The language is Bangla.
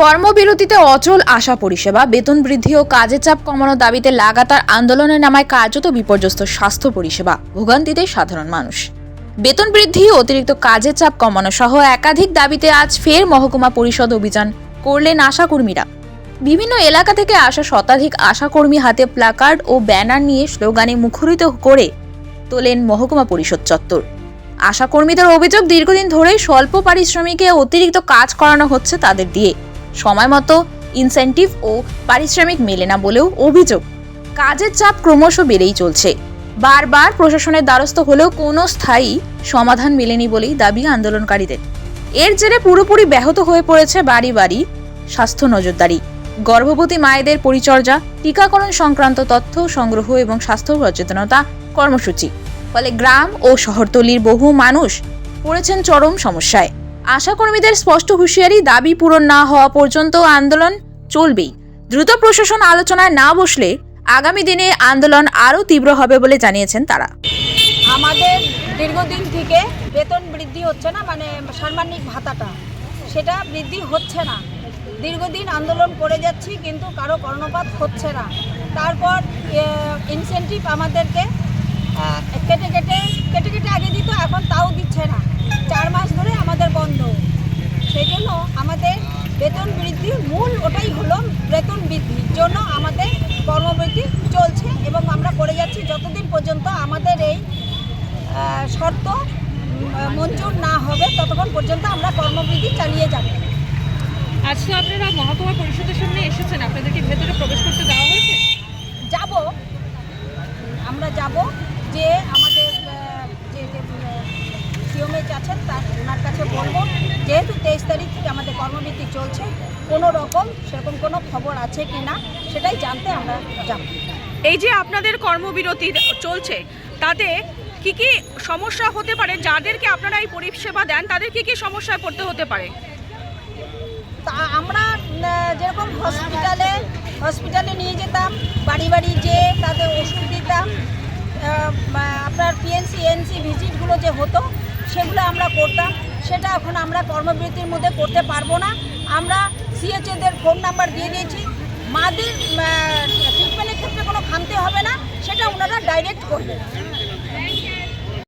কর্মবিরতিতে অচল আশা পরিষেবা, বেতন বৃদ্ধি ও কাজের চাপ কমানোর দাবিতে লাগাতার আন্দোলনে নামায় কার্যত বিপর্যস্ত স্বাস্থ্য পরিষেবা, ভোগান্তিতে সাধারণ মানুষ। বেতন বৃদ্ধি, অতিরিক্ত কাজের চাপ কমানো সহ একাধিক দাবিতে আজ ফের মহকুমা পরিষদ অভিযান করলেন আশাকর্মীরা। বিভিন্ন এলাকা থেকে আসা শতাধিক আশাকর্মী হাতে প্লাকার্ড ও ব্যানার নিয়ে স্লোগানে মুখরিত করে তোলেন মহকুমা পরিষদ চত্বর। আশাকর্মীদের অভিযোগ, দীর্ঘদিন ধরেই স্বল্প পারিশ্রমিকে অতিরিক্ত কাজ করানো হচ্ছে তাদের দিয়ে। সময় মতো ইনসেন্টিভ ও পারিশ্রমিক মেলে না বলেও অভিযোগ। কাজের চাপ ক্রমশ বেড়েই চলছে। বারবার প্রশাসনের দ্বারস্থ হলেও কোনো স্থায়ী সমাধান মেলেনি বলেই দাবি আন্দোলনকারীদের। এর জেরে পুরোপুরি ব্যাহত হয়ে পড়েছে বাড়ি বাড়ি স্বাস্থ্য নজরদারি। গর্ভবতী মায়েদের পরিচর্যা, টিকাকরণ সংক্রান্ত তথ্য সংগ্রহ এবং স্বাস্থ্য সচেতনতা কর্মসূচি। ফলে গ্রাম ও শহরতলির বহু মানুষ পড়েছেন চরম সমস্যায়। আশাকর্মীদের স্পষ্ট হুঁশিয়ারি, দাবি পূরণ না হওয়া পর্যন্ত আন্দোলন চলবেই। দ্রুত প্রশাসন আলোচনায় না বসলে আগামী দিনে আন্দোলন আরও তীব্র হবে বলে জানিয়েছেন তারা। আমাদের দীর্ঘদিন থেকে বেতন বৃদ্ধি হচ্ছে না মানে সাম্মানিক ভাতাটা। সেটা বৃদ্ধি হচ্ছে না। দীর্ঘদিন আন্দোলন করে যাচ্ছি, কিন্তু কারও কর্ণপাত হচ্ছে না। তারপর ইনসেন্টিভ আমাদেরকে কেটে কেটে কেটে কেটে আগে দিত এখন তাও দিচ্ছে না চার মাস ধরে আমাদের বন্ধ সেই জন্য আমাদের বেতন বৃদ্ধির মূল ওটাই হলো বেতন বৃদ্ধির জন্য আমাদের কর্মবৃদ্ধি চলছে এবং আমরা করে যাচ্ছি যতদিন পর্যন্ত আমাদের এই শর্ত মঞ্জুর না হবে ততক্ষণ পর্যন্ত আমরা কর্মবৃদ্ধি চালিয়ে যাব। আজ তো আপনারা মহকুমা পরিষদের সামনে এসেছেন। আপনাদেরকে ভেতরে প্রবেশ করতে দেওয়া হয়েছে? যাব। আমরা যাব যে আমাদের যে সিওমেজ আছেন তার কাছে বলব যেহেতু তেইশ তারিখ থেকে আমাদের কর্মবৃদ্ধি চলছে কোনো রকম সেরকম কোনো খবর আছে কি না সেটাই জানতে আমরা যাব। এই যে আপনাদের কর্মবিরতি চলছে তাতে কি কি সমস্যা হতে পারে? যাদেরকে আপনারা এই পরিষেবা দেন তাদের কি কি সমস্যায় পড়তে হতে পারে? তা আমরা যেরকম হসপিটালে হসপিটালে নিয়ে যেতাম বাড়ি বাড়ি যেয়ে তাদের ওষুধ দিতাম আপনার পিএনসি এনসি ভিজিটগুলো যে হতো সেগুলো আমরা করতাম। সেটা এখন আমরা কর্মবিরতির মধ্যে করতে পারব না। আমরা সিএচএদের ফোন নাম্বার দিয়ে দিয়েছি। মাদের ট্রিটমেন্টের ক্ষেত্রে কোনো খামতে হবে না, সেটা ওনারা ডাইরেক্ট করবেন।